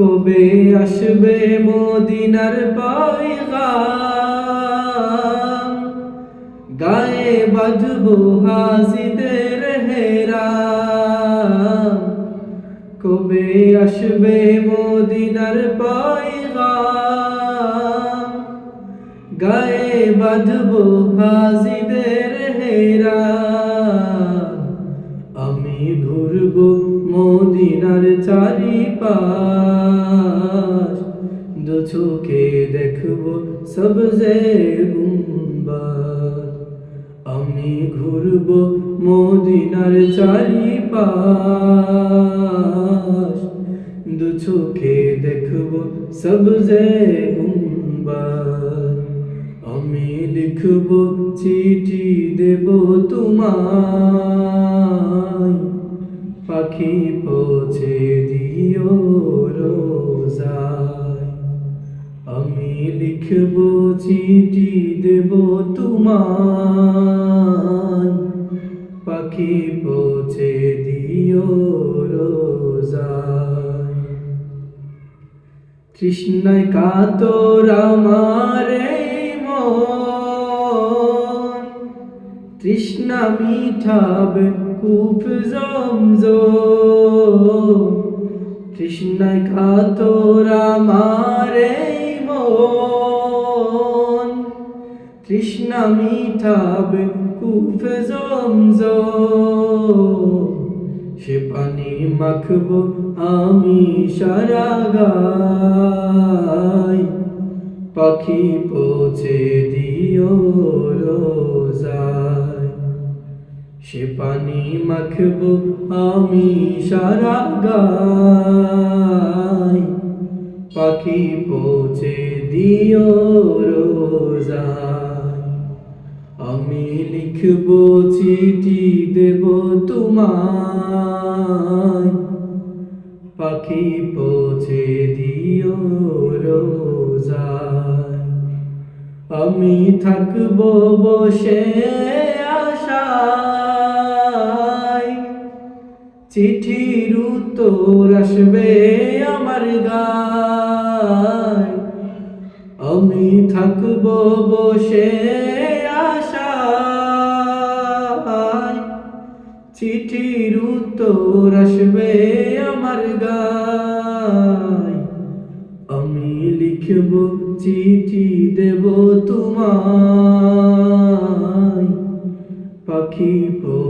কবে আসবে মদিনার পায়গাম? গায়ে বাজবো হাজিদের হেরা কবে আসবে মদিনার পায়গাম? গায়ে বাঁধবো হাজিদের হেরা মদিনার চারিপাশ। দু চোখে দেখব সবজে গুম্বাদ। আমি ঘুরব মদিনার চারিপাশ। দু চোখে দেখব সবজে গুম্বাদ। আমি লিখব চিঠি দেব তোমায়। পাখি পৌঁছে দিও রোজায়। আমি লিখব চিঠি, দেব তোমায়। পাখি পৌঁছে দিও রোজায়। তৃষ্ণায় কাতর আমার তৃষ্ণা মিঠাবে কূপ জমজ তৃষ্ণায় কাতর আমার এই মন। তৃষ্ণা মিঠাবে কূপ জমজ সে পানি মাখবো আমি সারা গাই পাখি পৌঁছে দিও রোজায়। সে পানি মাখবো আমি সারা গায়। পাখি পৌঁছে দিও রোজায়। আমি লিখব চিঠি দেব তোমায়। পাখি পৌঁছে দিও রোজায়। আমি থাকব বসে আশায়। চিঠির উত্তর আসবে আমার গায়। আমি থাকব বসে আশায়। চিঠির উত্তর আসবে আমার গায়। আমি লিখব, চিঠি দেব তোমায়। পাখি পৌঁছে